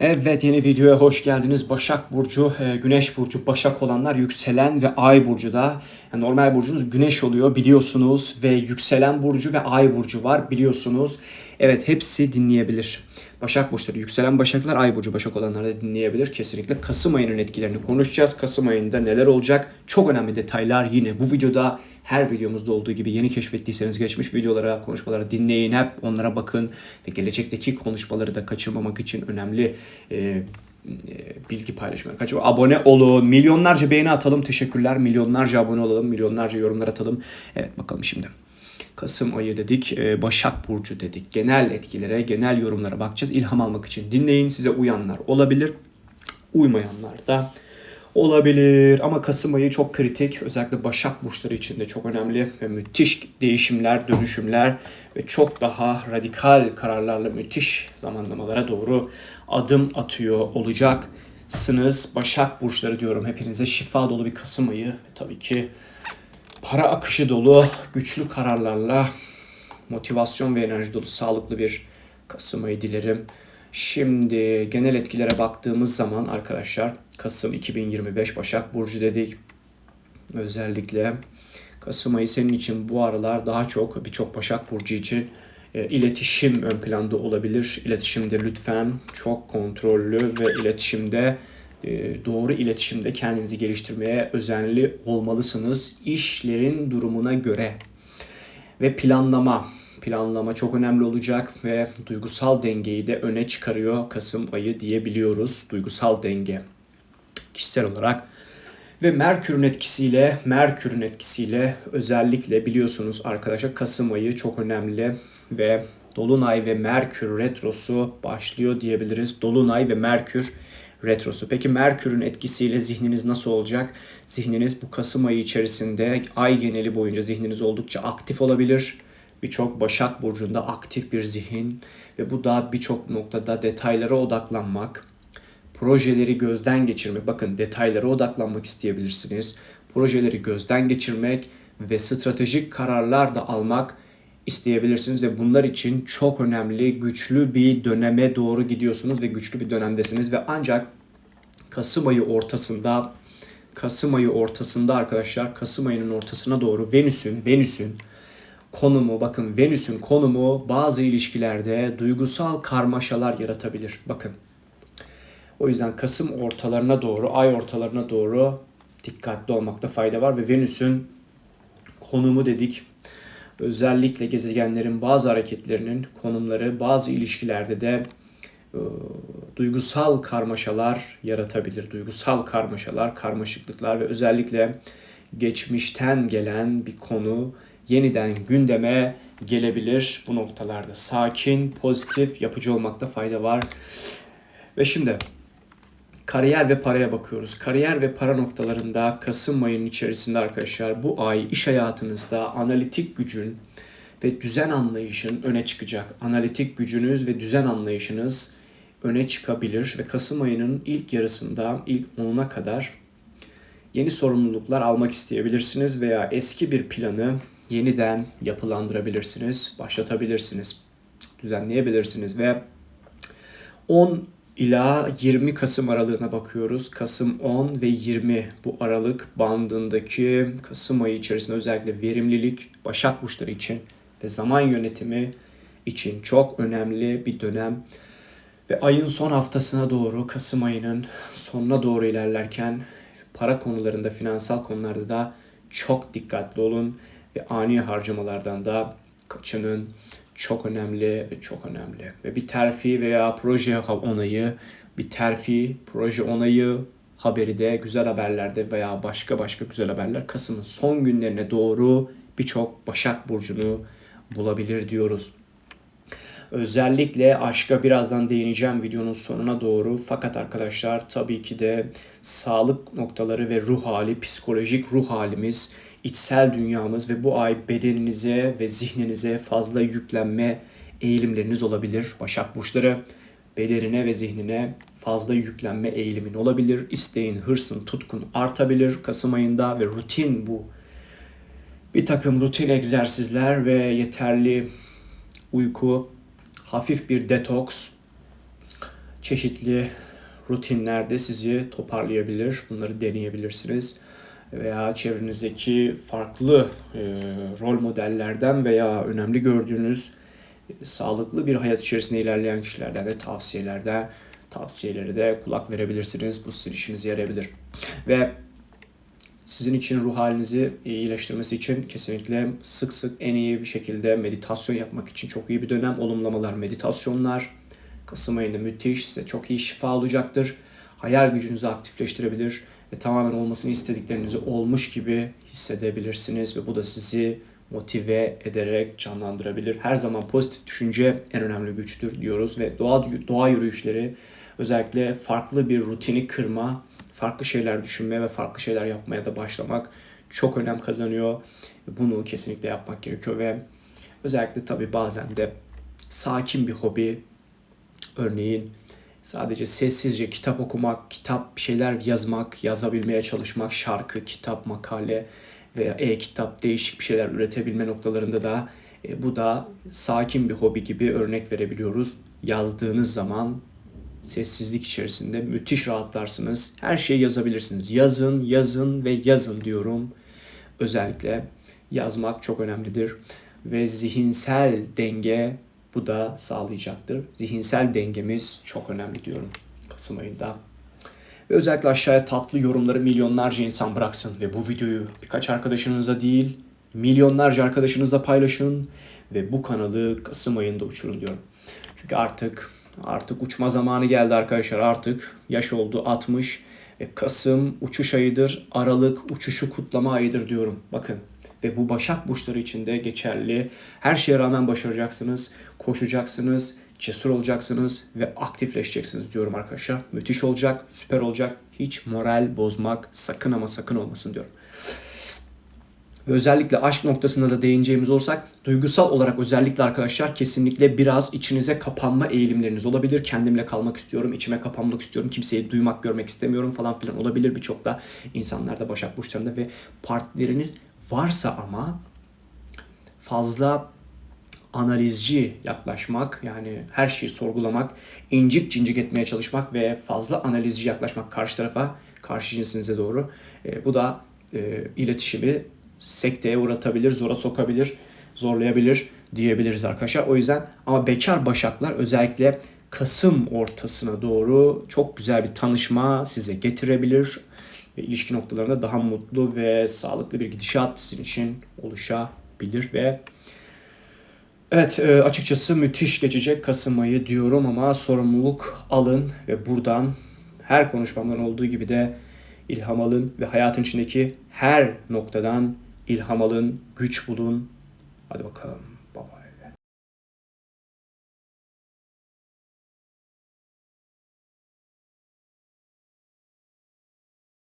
Evet yeni videoya hoş geldiniz. Başak Burcu, e, Güneş Burcu, Başak olanlar yükselen ve Ay Burcu da. Yani normal burcunuz Güneş oluyor biliyorsunuz ve yükselen Burcu ve Ay Burcu var biliyorsunuz. Evet hepsi dinleyebilir. Başak Burçları, yükselen Başaklar, Ay Burcu, Başak olanlar da dinleyebilir. Kesinlikle Kasım ayının etkilerini konuşacağız. Kasım ayında neler olacak? Çok önemli detaylar yine bu videoda her videomuzda olduğu gibi yeni keşfettiyseniz geçmiş videolara, konuşmalara dinleyin. Hep onlara bakın ve gelecekteki konuşmaları da kaçırmamak için önemli e, e, bilgi paylaşımları kaçırma. Abone olun. Milyonlarca beğeni atalım. Teşekkürler. Milyonlarca abone olalım. Milyonlarca yorumlar atalım. Evet bakalım şimdi. Kasım ayı dedik, e, Başak Burcu dedik. Genel etkilere, genel yorumlara bakacağız. İlham almak için dinleyin. Size uyanlar olabilir. Uymayanlar da olabilir. Ama Kasım ayı çok kritik. Özellikle Başak burçları için de çok önemli ve müthiş değişimler, dönüşümler ve çok daha radikal kararlarla müthiş zamanlamalara doğru adım atıyor olacaksınız. Başak burçları diyorum hepinize şifa dolu bir Kasım ayı. Tabii ki para akışı dolu, güçlü kararlarla motivasyon ve enerji dolu sağlıklı bir Kasım ayı dilerim. Şimdi genel etkilere baktığımız zaman arkadaşlar Kasım 2025 Başak Burcu dedik. Özellikle Kasım ayı senin için bu aralar daha çok birçok Başak Burcu için e, iletişim ön planda olabilir. İletişimde lütfen çok kontrollü ve iletişimde doğru iletişimde kendinizi geliştirmeye özenli olmalısınız. İşlerin durumuna göre ve planlama planlama çok önemli olacak ve duygusal dengeyi de öne çıkarıyor Kasım ayı diyebiliyoruz. Duygusal denge kişisel olarak ve Merkür'ün etkisiyle Merkür'ün etkisiyle özellikle biliyorsunuz arkadaşlar Kasım ayı çok önemli ve Dolunay ve Merkür retrosu başlıyor diyebiliriz. Dolunay ve Merkür retrosu. Peki Merkür'ün etkisiyle zihniniz nasıl olacak? Zihniniz bu Kasım ayı içerisinde ay geneli boyunca zihniniz oldukça aktif olabilir birçok Başak Burcu'nda aktif bir zihin ve bu da birçok noktada detaylara odaklanmak, projeleri gözden geçirmek. Bakın detaylara odaklanmak isteyebilirsiniz. Projeleri gözden geçirmek ve stratejik kararlar da almak isteyebilirsiniz ve bunlar için çok önemli, güçlü bir döneme doğru gidiyorsunuz ve güçlü bir dönemdesiniz ve ancak Kasım ayı ortasında Kasım ayı ortasında arkadaşlar Kasım ayının ortasına doğru Venüs'ün Venüs'ün konumu, bakın Venüs'ün konumu bazı ilişkilerde duygusal karmaşalar yaratabilir. Bakın. O yüzden Kasım ortalarına doğru, ay ortalarına doğru dikkatli olmakta fayda var ve Venüs'ün konumu dedik. Özellikle gezegenlerin bazı hareketlerinin konumları bazı ilişkilerde de e, duygusal karmaşalar yaratabilir. Duygusal karmaşalar, karmaşıklıklar ve özellikle geçmişten gelen bir konu yeniden gündeme gelebilir bu noktalarda. Sakin, pozitif, yapıcı olmakta fayda var. Ve şimdi kariyer ve paraya bakıyoruz. Kariyer ve para noktalarında Kasım ayının içerisinde arkadaşlar bu ay iş hayatınızda analitik gücün ve düzen anlayışın öne çıkacak. Analitik gücünüz ve düzen anlayışınız öne çıkabilir ve Kasım ayının ilk yarısında ilk 10'una kadar yeni sorumluluklar almak isteyebilirsiniz veya eski bir planı yeniden yapılandırabilirsiniz, başlatabilirsiniz, düzenleyebilirsiniz ve 10 ila 20 Kasım aralığına bakıyoruz. Kasım 10 ve 20 bu aralık bandındaki Kasım ayı içerisinde özellikle verimlilik Başak burçları için ve zaman yönetimi için çok önemli bir dönem. Ve ayın son haftasına doğru Kasım ayının sonuna doğru ilerlerken para konularında, finansal konularda da çok dikkatli olun ve ani harcamalardan da kaçının çok önemli ve çok önemli. Ve bir terfi veya proje onayı, bir terfi, proje onayı haberi de güzel haberlerde veya başka başka güzel haberler Kasım'ın son günlerine doğru birçok Başak Burcu'nu bulabilir diyoruz. Özellikle aşka birazdan değineceğim videonun sonuna doğru. Fakat arkadaşlar tabii ki de sağlık noktaları ve ruh hali, psikolojik ruh halimiz içsel dünyamız ve bu ay bedeninize ve zihninize fazla yüklenme eğilimleriniz olabilir. Başak burçları bedenine ve zihnine fazla yüklenme eğilimin olabilir. İsteğin, hırsın, tutkun artabilir Kasım ayında ve rutin bu. Bir takım rutin egzersizler ve yeterli uyku, hafif bir detoks, çeşitli rutinlerde sizi toparlayabilir. Bunları deneyebilirsiniz. Veya çevrenizdeki farklı e, rol modellerden veya önemli gördüğünüz e, sağlıklı bir hayat içerisinde ilerleyen kişilerden de tavsiyelerde tavsiyeleri de kulak verebilirsiniz. Bu sizin işinize yarayabilir. Ve sizin için ruh halinizi iyileştirmesi için kesinlikle sık sık en iyi bir şekilde meditasyon yapmak için çok iyi bir dönem. Olumlamalar, meditasyonlar. Kasım ayında müthiş size çok iyi şifa olacaktır. Hayal gücünüzü aktifleştirebilir ve tamamen olmasını istediklerinizi olmuş gibi hissedebilirsiniz ve bu da sizi motive ederek canlandırabilir. Her zaman pozitif düşünce en önemli güçtür diyoruz ve doğa doğa yürüyüşleri özellikle farklı bir rutini kırma, farklı şeyler düşünme ve farklı şeyler yapmaya da başlamak çok önem kazanıyor. Bunu kesinlikle yapmak gerekiyor ve özellikle tabii bazen de sakin bir hobi örneğin sadece sessizce kitap okumak, kitap bir şeyler yazmak, yazabilmeye çalışmak, şarkı, kitap, makale veya e-kitap değişik bir şeyler üretebilme noktalarında da e, bu da sakin bir hobi gibi örnek verebiliyoruz. Yazdığınız zaman sessizlik içerisinde müthiş rahatlarsınız. Her şeyi yazabilirsiniz. Yazın, yazın ve yazın diyorum. Özellikle yazmak çok önemlidir ve zihinsel denge bu da sağlayacaktır. Zihinsel dengemiz çok önemli diyorum Kasım ayında. Ve özellikle aşağıya tatlı yorumları milyonlarca insan bıraksın ve bu videoyu birkaç arkadaşınıza değil milyonlarca arkadaşınızla paylaşın ve bu kanalı Kasım ayında uçurun diyorum. Çünkü artık artık uçma zamanı geldi arkadaşlar artık yaş oldu 60 ve Kasım uçuş ayıdır Aralık uçuşu kutlama ayıdır diyorum. Bakın ve bu Başak burçları için de geçerli. Her şeye rağmen başaracaksınız, koşacaksınız, cesur olacaksınız ve aktifleşeceksiniz diyorum arkadaşlar. Müthiş olacak, süper olacak. Hiç moral bozmak sakın ama sakın olmasın diyorum. Ve özellikle aşk noktasında da değineceğimiz olursak duygusal olarak özellikle arkadaşlar kesinlikle biraz içinize kapanma eğilimleriniz olabilir. Kendimle kalmak istiyorum, içime kapanmak istiyorum, kimseyi duymak, görmek istemiyorum falan filan olabilir birçok da insanlarda Başak Burçlarında ve partneriniz varsa ama fazla analizci yaklaşmak yani her şeyi sorgulamak, incik cincik etmeye çalışmak ve fazla analizci yaklaşmak karşı tarafa, karşı cinsinize doğru. E, bu da e, iletişimi sekteye uğratabilir, zora sokabilir, zorlayabilir diyebiliriz arkadaşlar. O yüzden ama bekar başaklar özellikle Kasım ortasına doğru çok güzel bir tanışma size getirebilir ve ilişki noktalarında daha mutlu ve sağlıklı bir gidişat sizin için oluşabilir ve Evet e, açıkçası müthiş geçecek Kasım ayı diyorum ama sorumluluk alın ve buradan her konuşmamdan olduğu gibi de ilham alın ve hayatın içindeki her noktadan ilham alın, güç bulun. Hadi bakalım.